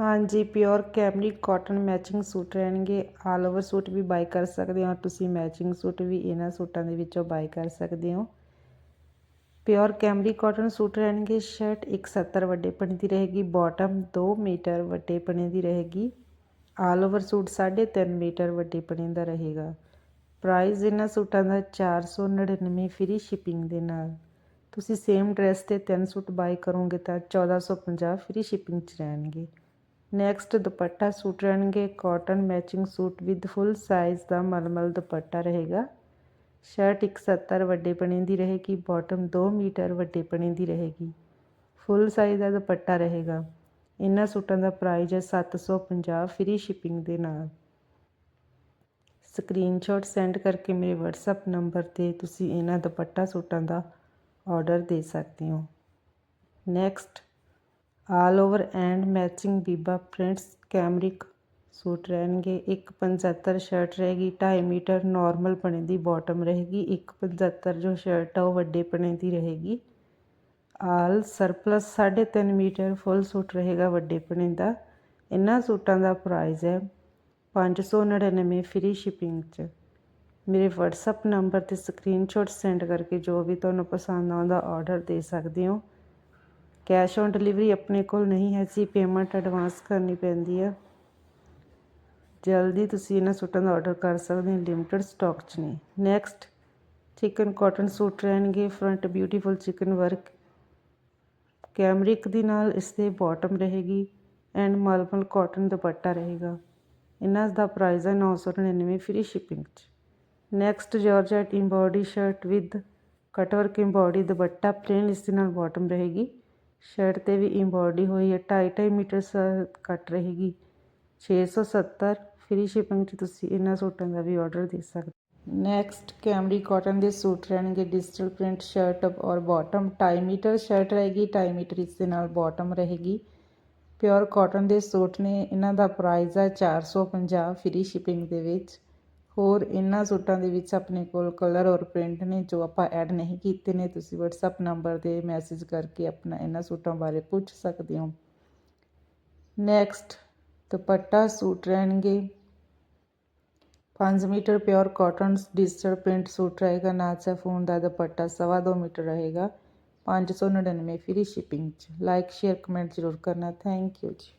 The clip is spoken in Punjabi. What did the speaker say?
ਹਾਂਜੀ, pure cambric cotton matching suit ਰਹਿਣਗੇ। ਆਲ ਓਵਰ ਸੂਟ ਵੀ ਬਾਈ ਕਰ ਸਕਦੇ ਹੋ। ਤੁਸੀਂ ਮੈਚਿੰਗ ਸੂਟ ਵੀ ਇਹਨਾਂ ਸੂਟਾਂ ਦੇ ਵਿੱਚੋਂ ਬਾਈ ਕਰ ਸਕਦੇ ਹੋ। ਪਿਓਰ ਕੈਮਰੀ ਕਾਟਨ ਸੂਟ ਰਹਿਣਗੇ। ਸ਼ਰਟ 170 ਵੱਡੇ ਪਣੇ ਦੀ ਰਹੇਗੀ। ਬਾਟਮ 2 ਮੀਟਰ ਵੱਡੇ ਪਣੇ ਦੀ ਰਹੇਗੀ। ਆਲ ਓਵਰ ਸੂਟ 3.5 ਮੀਟਰ ਵੱਡੇ ਪਣੇ ਦਾ ਰਹੇਗਾ। ਪ੍ਰਾਈਸ ਇਹਨਾਂ ਸੂਟਾਂ ਦਾ 499 ਫ੍ਰੀ ਸ਼ਿਪਿੰਗ ਦੇ ਨਾਲ। ਤੁਸੀਂ ਸੇਮ ਡਰੈਸ ਤੇ ਤਿੰਨ ਸੂਟ ਬਾਈ ਕਰੋਗੇ ਤਾਂ 1450 ਫ੍ਰੀ ਸ਼ਿਪਿੰਗ 'ਚ ਰਹਿਣਗੇ। ਨੈਕਸਟ ਦੁਪੱਟਾ ਸੂਟ ਰਹਿਣਗੇ cotton matching suit with full size ਦਾ ਮਲਮਲ ਦੁਪੱਟਾ ਰਹੇਗਾ। ਸ਼ਰਟ 170 ਵੱਡੇ ਪਣੇ ਦੀ ਰਹੇਗੀ ਬਾਟਮ 2 ਮੀਟਰ ਵੱਡੇ ਪਣੇ ਦੀ ਰਹੇਗੀ। ਫੁੱਲ ਸਾਈਜ਼ ਦਾ ਦੁਪੱਟਾ ਰਹੇਗਾ। ਇਹਨਾਂ ਸੂਟਾਂ ਦਾ ਪ੍ਰਾਈਸ ਹੈ 750 ਫ੍ਰੀ ਸ਼ਿਪਿੰਗ ਦੇ ਨਾਲ। ਸਕਰੀਨਸ਼ਾਟ ਸੈਂਡ ਕਰਕੇ ਮੇਰੇ WhatsApp ਨੰਬਰ ਤੇ ਤੁਸੀਂ ਇਹਨਾਂ ਦੁਪੱਟਾ ਸੂਟਾਂ ਦਾ ਆਰਡਰ ਦੇ ਸਕਦੇ ਹੋ। Next all over and matching Biba prints cambric suit ਰਹਿਣਗੇ। 175 ਸ਼ਰਟ ਰਹੇਗੀ 2.5 ਮੀਟਰ ਨਾਰਮਲ ਪਣੇ ਦੀ ਬਾਟਮ ਰਹੇਗੀ 175 ਜੋ ਸ਼ਰਟ ਆ ਉਹ ਵੱਡੇ ਪਣੇ ਦੀ ਰਹੇਗੀ। All surplus 3.5 metre full suit ਰਹੇਗਾ ਵੱਡੇ ਪਣੇ ਦਾ। ਇਹਨਾਂ ਸੂਟਾਂ ਦਾ ਪ੍ਰਾਈਸ ਹੈ 599 ਫ੍ਰੀ ਸ਼ਿਪਿੰਗ 'ਚ। ਮੇਰੇ WhatsApp ਨੰਬਰ ਤੇ ਸਕਰੀਨਸ਼ਾਟ ਸੈਂਡ ਕਰਕੇ ਜੋ ਵੀ ਤੁਹਾਨੂੰ ਪਸੰਦ ਆਉਂਦਾ ਆਰਡਰ ਦੇ ਸਕਦੇ ਹੋ। ਕੈਸ਼ ਔਨ ਡਿਲੀਵਰੀ ਆਪਣੇ ਕੋਲ ਨਹੀਂ ਹੈ ਸੀ ਪੇਮੈਂਟ ਐਡਵਾਂਸ ਕਰਨੀ ਪੈਂਦੀ ਹੈ ਜਲਦੀ ਤੁਸੀਂ ਇਹਨਾਂ ਸੂਟਾਂ ਦਾ ਆਰਡਰ ਕਰ ਸਕਦੇ ਹੋ ਲਿਮਟਿਡ ਸਟਾਕ 'ਚ ਨੇ ਨੈਕਸਟ ਚਿਕਨ ਕਾਟਨ ਸੂਟ ਰਹਿਣਗੇ front beautiful chikan work cambric ਦੀ ਨਾਲ ਇਸ ਦੇ ਬਾਟਮ ਰਹੇਗੀ ਐਂਡ ਮਲਮਲ ਕਾਟਨ ਦੁਪੱਟਾ ਰਹੇਗਾ। ਇਹਨਾਂ ਦਾ ਪ੍ਰਾਈਸ ਹੈ 999 ਫ੍ਰੀ ਸ਼ਿਪਿੰਗ 'ਚ। Next georgette embroidery shirt with cutwork embroidery dupatta plain ਇਸ ਦੇ ਨਾਲ ਬਾਟਮ ਰਹੇਗੀ। ਸ਼ਰਟ ਤੇ ਵੀ ਇੰਬੋਡੀ ਹੋਈ ਹੈ 2.5 ਮੀਟਰ ਕੱਟ ਰਹੇਗੀ। 670 ਫ੍ਰੀ ਸ਼ਿਪਿੰਗ 'ਚ ਤੁਸੀਂ ਇਹਨਾਂ ਸੂਟਾਂ ਦਾ ਵੀ ਆਰਡਰ ਦੇ ਸਕਦੇ ਨੈਕਸਟ ਕੈਮਰੀ ਕਾਟਨ ਦੇ ਸੂਟ ਰਹਿਣਗੇ ਡਿਜੀਟਲ ਪ੍ਰਿੰਟ ਸ਼ਰਟ ਔਰ ਬਾਟਮ 2.5 ਮੀਟਰ ਸ਼ਰਟ ਰਹੇਗੀ 2.5 ਮੀਟਰ ਇਸ ਦੇ ਨਾਲ ਬਾਟਮ ਰਹੇਗੀ। ਪਿਓਰ ਕਾਟਨ ਦੇ ਸੂਟ ਨੇ, ਇਹਨਾਂ ਦਾ ਪ੍ਰਾਈਸ ਹੈ 450 ਫ੍ਰੀ ਸ਼ਿਪਿੰਗ ਦੇ ਵਿੱਚ। ਹੋਰ ਇਹਨਾਂ ਸੂਟਾਂ ਦੇ ਵਿੱਚ ਆਪਣੇ ਕੋਲ ਕਲਰ ਔਰ ਪ੍ਰਿੰਟ ਨੇ ਜੋ ਆਪਾਂ ਐਡ ਨਹੀਂ ਕੀਤੇ ਨੇ, ਤੁਸੀਂ WhatsApp ਨੰਬਰ ਤੇ ਮੈਸੇਜ ਕਰਕੇ ਆਪਣਾ ਇਹਨਾਂ ਸੂਟਾਂ ਬਾਰੇ ਪੁੱਛ ਸਕਦੇ ਹੋ। ਨੈਕਸਟ ਦੁਪੱਟਾ ਸੂਟ ਰਹਿਣਗੇ। 5 metre pure cotton digital print suit ਰਹੇਗਾ ਨਾਚਾ ਫੋਨ ਦਾ ਦੁਪੱਟਾ ਸਵਾ 2 ਮੀਟਰ ਰਹੇਗਾ। 599 ਫ੍ਰੀ ਸ਼ਿਪਿੰਗ ਚ। ਲਾਈਕ ਸ਼ੇਅਰ ਕਮੈਂਟ ਜ਼ਰੂਰ ਕਰਨਾ। ਥੈਂਕ ਯੂ ਜੀ।